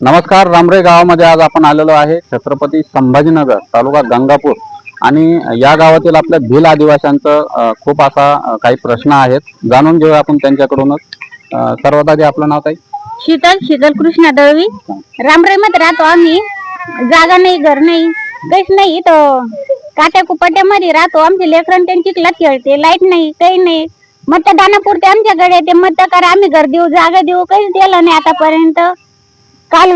नमस्कार रामरे गावामध्ये आज आपण आलेलो आहे छत्रपती संभाजीनगर तालुका गंगापूर. आणि या गावातील आपल्या भिल आदिवाशांचं खूप असा काही प्रश्न आहेत. जाणून घेऊया आपण त्यांच्याकडूनच. सर्वात आधी आपलं नाव काही शीतल शीतल कृष्णा दळवी. रामरे मध्ये राहतो आम्ही. जागा नाही घर नाही. काहीच नाही तर काट्या कुपाट्यामध्ये राहतो. आमचे लेकरं त्यांची चिखलात खेळते. लाइट नाही काही नाही. मतदानापुरते आमच्याकडे ते मत करा आम्ही घर देऊ जागा देऊ काहीच दिलं नाही आतापर्यंत. काल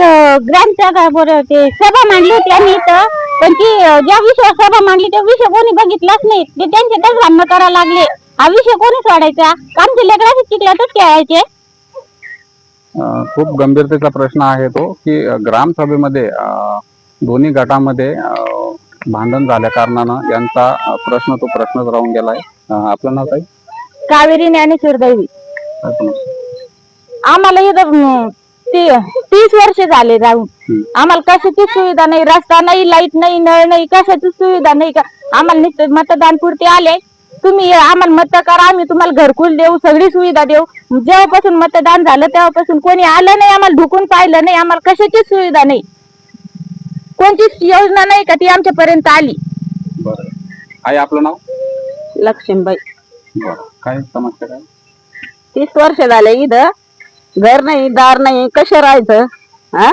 ग्रामच्या ग्रामसभा ते सभा मांडली होती आम्ही इथं. पण ती ज्या विषयावर सभा मांडली त्या विषय कोणी बघितलाच नाही. ते त्यांचे सामना करायला लागले. हा विषय कोणी सोडायचा? आमचे लेकराचे चिखलातच खेळायचे. खूप गंभीरतेचा प्रश्न आहे तो की ग्रामसभेमध्ये दोन्ही गटामध्ये भांडण झाल्या कारणानं यांचा प्रश्न तो प्रश्नच राहून गेलाय. अ, आपलं नाव काही कावेरी ज्ञानेश्वर दैवी काय आम्हाला इथं अं, ती- तीस वर्ष झाले राहून. आम्हाला कशाची सुविधा नाही रस्ता नाही लाइट नाही नळ नाही कशाची सुविधा नाही का? आम्हाला नुसतं मतदान पुरते आले. तुम्ही आम्हाला मत करा आम्ही तुम्हाला घरकुल देऊ सगळी सुविधा देऊ. जेव्हापासून मतदान झालं तेव्हापासून कोणी आलं नाही आम्हाला ढुकून पाहिलं नाही आम्हाला कशाचीच सुविधा नाही. कोणतीच योजना नाही का ती आमच्यापर्यंत आली? बरं. आहे आपलं नाव? लक्ष्मीबाई. बरं. काय समस्या काय? तीस वर्ष झाले इथं. घर नाही दार नाही. कसे राहायचं? हा?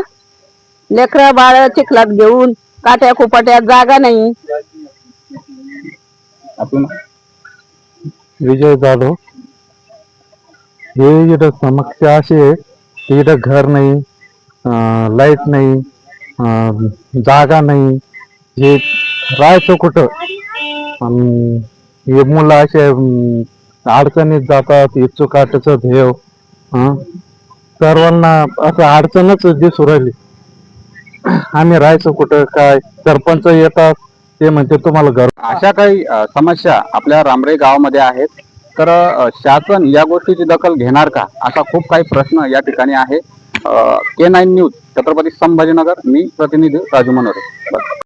लेकर बाळ चिखलात घेऊन काट्या कुपाट्यात जागा नाही. आपलं नाव? विजय जाधव. हे इथं समस्या अशी आहे की इथं घर नाही लाइट नाही जागा नाही. हे राहायचं कुठं? हे मुलं असे अडचणीत जातात इच्छुकाटचं ध्येय. ध्येव सर्वांना असं अडचणच दिसू राहिली. आम्ही राहायचं कुठं काय? सरपंच येतात ते म्हणते तुम्हाला घर अशा काही समस्या आपल्या रामरे गावामध्ये आहेत. तर शासन या गोष्टीची दखल घेणार का? असा खूप काही प्रश्न या ठिकाणी आहे. K nine news Chhatrapati Sambhajinagar. मी प्रतिनिधी राजू मनोरे.